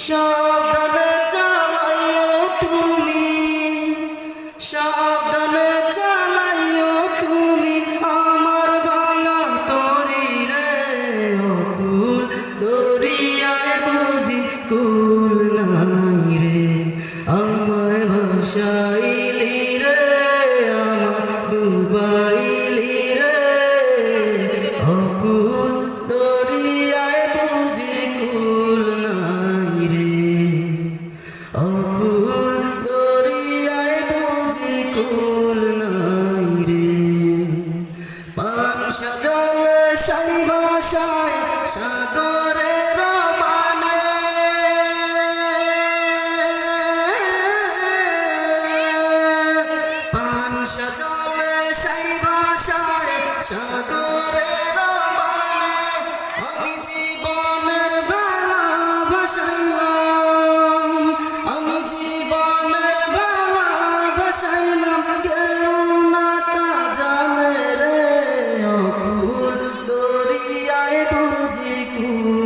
Shine. ফুল দরিয়ায় বুঝি কুল নাই রে। পান সাজাল সাই বাসায় সাগর Ooh.